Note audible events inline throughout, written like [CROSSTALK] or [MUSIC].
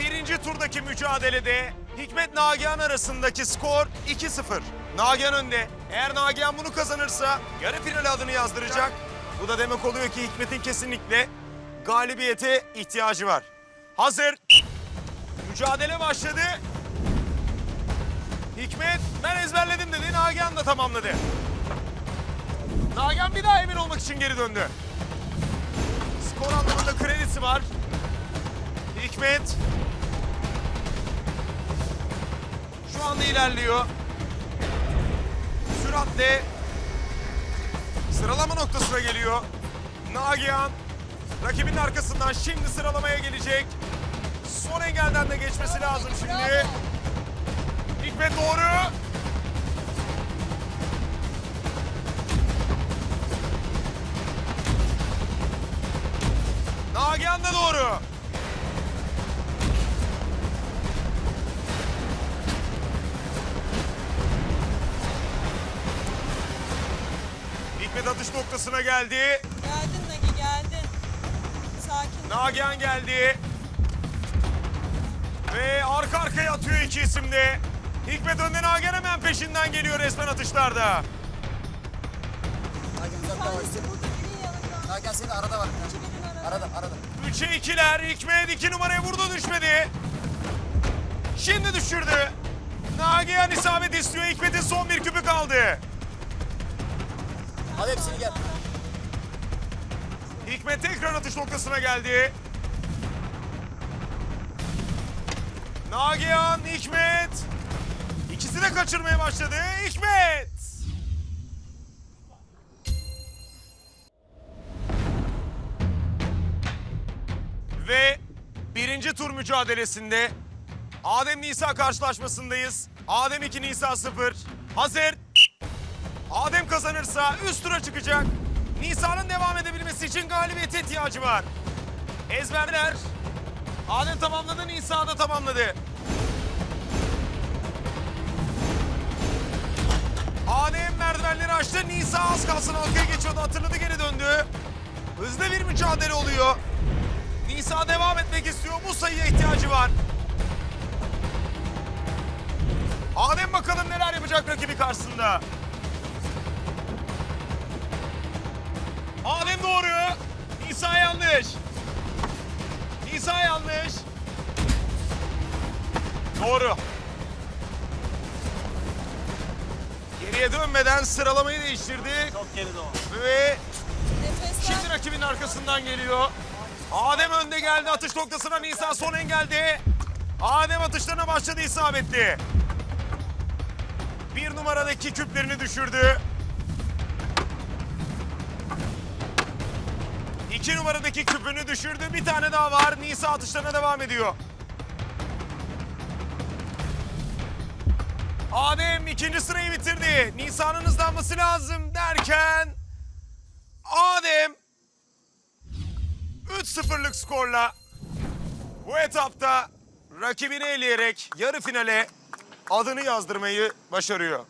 birinci turdaki mücadelede Hikmet Nagihan arasındaki skor 2-0. Nagihan önde. Eğer Nagihan bunu kazanırsa yarı finale adını yazdıracak. Bu da demek oluyor ki Hikmet'in kesinlikle galibiyete ihtiyacı var. Hazır. Mücadele başladı. Hikmet ben ezberledim dedi. Nagihan da tamamladı. Nagihan bir daha emin olmak için geri döndü. Skor anlamında kredisi var. Hikmet. Şu anda ilerliyor. Süratle sıralama noktasına geliyor. Nagihan rakibinin arkasından şimdi sıralamaya gelecek. Son engelden de geçmesi lazım şimdi. Hikmet doğru. Nagihan da doğru. Atış noktasına geldi. Geldin Nagi geldin. Sakin. Nagihan geldi. Ve arka arkaya atıyor iki isim de. Hikmet önde Nagihan hemen peşinden geliyor resmen atışlarda. Hakan senin arada var. Arada, arada. 3'e 2'ler. Hikmet 2 numaraya vurdu düşmedi. Şimdi düşürdü. Nagihan isabet istiyor. Hikmet'in son bir küpü kaldı. Al hepsini gel. Hikmet tekrar atış noktasına geldi. Nagihan, Hikmet. İkisi de kaçırmaya başladı. Hikmet. Ve birinci tur mücadelesinde Adem Nisa karşılaşmasındayız. Adem 2 Nisa 0. Hazır. Adem kazanırsa üst tura çıkacak. Nisa'nın devam edebilmesi için galibiyete ihtiyacı var. Ezberler. Adem tamamladı, Nisa da tamamladı. Adem merdivenleri açtı. Nisa az kalsın halkaya geçiyordu. Hatırladı geri döndü. Hızlı bir mücadele oluyor. Nisa devam etmek istiyor. Bu sayıya ihtiyacı var. Adem bakalım neler yapacak rakibi karşısında. Nisa yanlış. Nisa yanlış. Doğru. Geriye dönmeden sıralamayı değiştirdi. Çok geride o. Ve Nefesler. şimdi rakibin arkasından geliyor. Adem önde geldi atış noktasına Nisa son engelde. Adem atışlarına başladı isabetli. Bir numaradaki küplerini düşürdü. İki numaradaki küpünü düşürdü. Bir tane daha var. Nisa atışlarına devam ediyor. Adem ikinci sırayı bitirdi. Nisa'nın hızlanması lazım derken Adem 3-0'lık skorla bu etapta rakibini eleyerek yarı finale adını yazdırmayı başarıyor.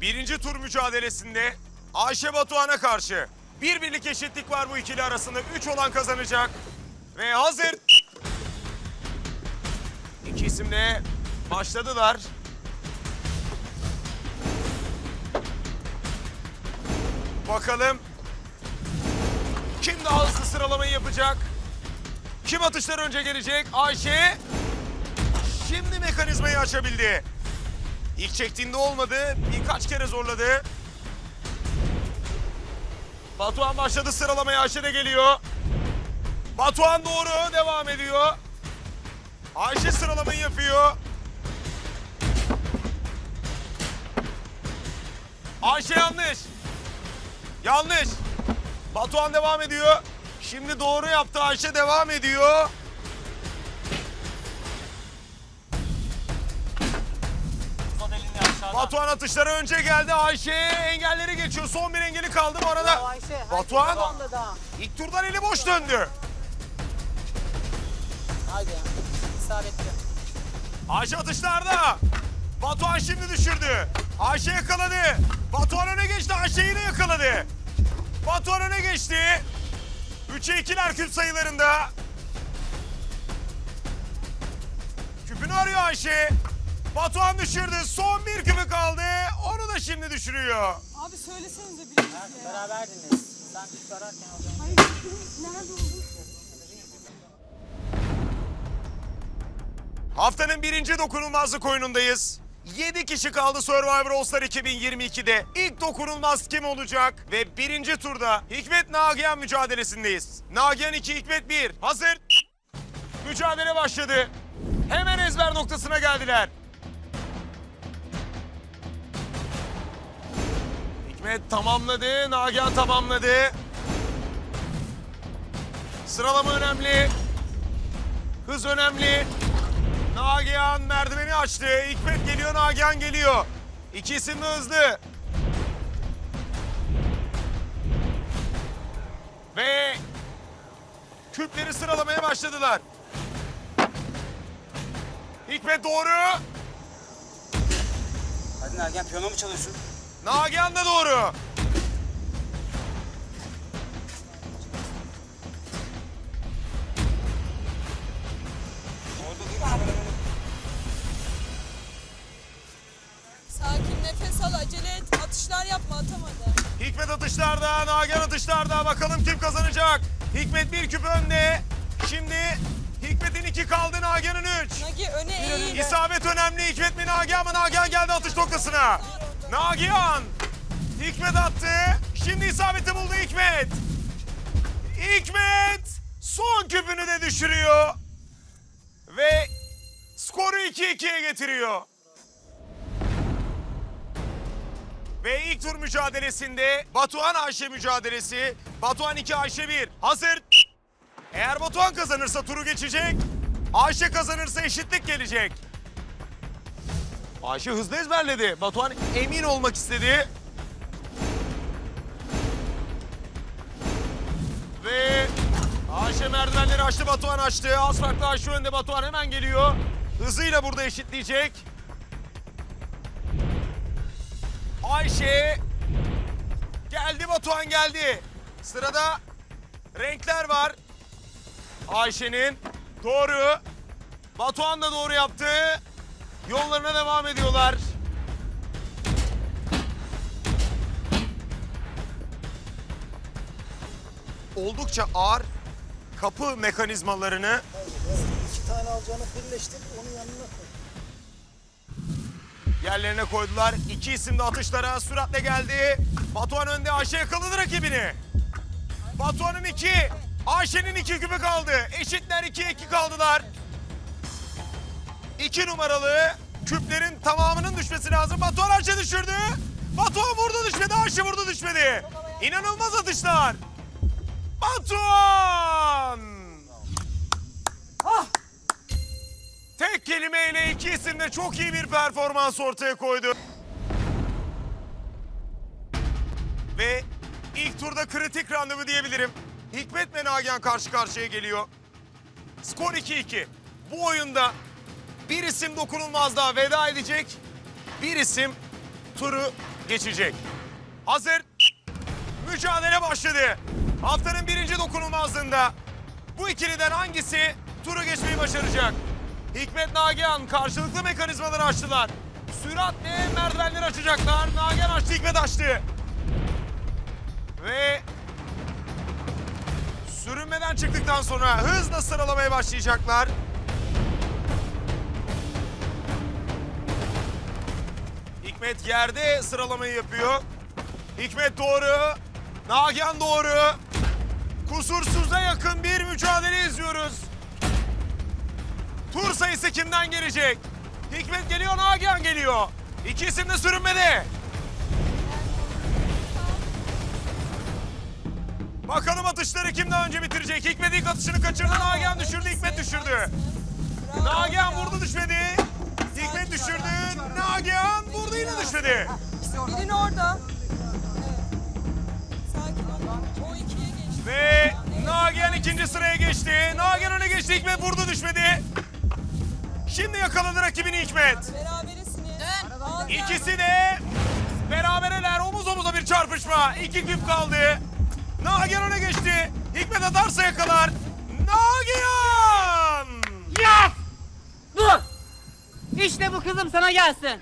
Birinci tur mücadelesinde Ayşe Batuhan'a karşı bir birlik eşitlik var bu ikili arasında. Üç olan kazanacak. Ve hazır. İki isimle başladılar. Bakalım kim daha hızlı sıralamayı yapacak? Kim atışlar önce gelecek? Ayşe şimdi mekanizmayı açabildi. İlk çektiğinde olmadı. Birkaç kere zorladı. Batuhan başladı sıralamaya. Ayşe geliyor. Batuhan doğru devam ediyor. Ayşe sıralamayı yapıyor. Ayşe yanlış. Yanlış. Batuhan devam ediyor. Şimdi doğru yaptı. Ayşe devam ediyor. Batuhan atışları önce geldi. Ayşe engelleri geçiyor. Son bir engeli kaldı bu arada. Ayşe. Batuhan ilk turdan eli boş döndü. Haydi ya. İsabetli. Ayşe atışlarda. Batuhan şimdi düşürdü. Ayşe yakaladı. Batuhan öne geçti. Ayşe yine yakaladı. Batuhan öne geçti. 3'e 2'ler küp sayılarında. Küpünü arıyor Ayşe. Batuhan düşürdü. Son. Şimdi düşürüyor. Abi söylesenize biriniz ya. Beraberdiniz. Sen küp ararken o zaman. Hayır [LAUGHS] nerede oldu? Haftanın birinci dokunulmazlık oyunundayız. 7 kişi kaldı Survivor All Star 2022'de. İlk dokunulmaz kim olacak? Ve birinci turda Hikmet Nagihan mücadelesindeyiz. Nagihan 2, Hikmet 1. Hazır. Mücadele başladı. Hemen ezber noktasına geldiler. Hikmet tamamladı, Nagihan tamamladı. Sıralama önemli. Hız önemli. Nagihan merdiveni açtı. Hikmet geliyor, Nagihan geliyor. İki de hızlı. Ve küpleri sıralamaya başladılar. Hikmet doğru. Hadi Ergen piyano mu çalıyorsun? Nagihan da doğru. Sakin nefes al acele et. Atışlar yapma atamadı. Hikmet atışlarda, Nagihan atışlarda. Bakalım kim kazanacak? Hikmet bir küp önde. Şimdi Hikmet'in iki kaldı, Nagihan'ın üç. Nagi öne eğil. İsabet önemli. Hikmet mi Nagihan mı? Nagihan geldi atış noktasına. Nagihan. Hikmet attı. Şimdi isabeti buldu Hikmet. Hikmet son küpünü de düşürüyor. Ve skoru 2-2'ye getiriyor. Ve ilk tur mücadelesinde Batuhan Ayşe mücadelesi. Batuhan 2 Ayşe 1. Hazır. Eğer Batuhan kazanırsa turu geçecek. Ayşe kazanırsa eşitlik gelecek. Ayşe hızlı ezberledi. Batuhan emin olmak istedi. Ve Ayşe merdivenleri açtı, Batuhan açtı. Az farklı Ayşe önde, Batuhan hemen geliyor. Hızıyla burada eşitleyecek. Ayşe geldi, Batuhan geldi. Sırada renkler var. Ayşe'nin doğru. Batuhan da doğru yaptı. Yollarına devam ediyorlar. Oldukça ağır kapı mekanizmalarını İki tane alacağını birleştir, onun yanına koy. yerlerine koydular. İki isim de atışlara süratle geldi. Batuhan önde Ayşe yakaladı rakibini. Batuhan'ın iki, Ayşe'nin iki küpü kaldı. Eşitler ikiye iki kaldılar. İki numaralı küplerin tamamının düşmesi lazım. Batuhan Ayşe düşürdü. Batuhan vurdu düşmedi, Ayşe vurdu düşmedi. İnanılmaz atışlar. Batuhan! Tek kelimeyle iki isim de çok iyi bir performans ortaya koydu. Ve ilk turda kritik randevu diyebilirim. Hikmet ve Nagihan karşı karşıya geliyor. Skor 2-2. Bu oyunda bir isim dokunulmazlığa veda edecek. Bir isim turu geçecek. Hazır. Mücadele başladı. Haftanın birinci dokunulmazlığında bu ikiliden hangisi turu geçmeyi başaracak? Hikmet Nagihan karşılıklı mekanizmaları açtılar. Süratle merdivenleri açacaklar. Nagihan açtı, Hikmet açtı. Ve sürünmeden çıktıktan sonra hızla sıralamaya başlayacaklar. Hikmet yerde sıralamayı yapıyor. Hikmet doğru. Nagihan doğru. Kusursuza yakın bir mücadele izliyoruz. Tur sayısı kimden gelecek? Hikmet geliyor, Nagihan geliyor. İki isim de sürünmede. Bakalım atışları kim daha önce bitirecek? Hikmet ilk atışını kaçırdı, Nagihan düşürdü, Hikmet düşürdü. Nagihan vurdu düşmedi. Hikmet düşürdü, Nagihan vurdu yine düşmedi. Birini orada. Sakin ol. O ikiye geçti. Ve Nagihan ikinci sıraya geçti. Nagihan öne geçti, Hikmet vurdu düşmedi. Şimdi yakaladı rakibini Hikmet. Gel. İkisi de berabereler omuz omuza bir çarpışma. İki küp kaldı. Nagihan öne geçti. Hikmet atarsa yakalar. İşte bu kızım sana gelsin.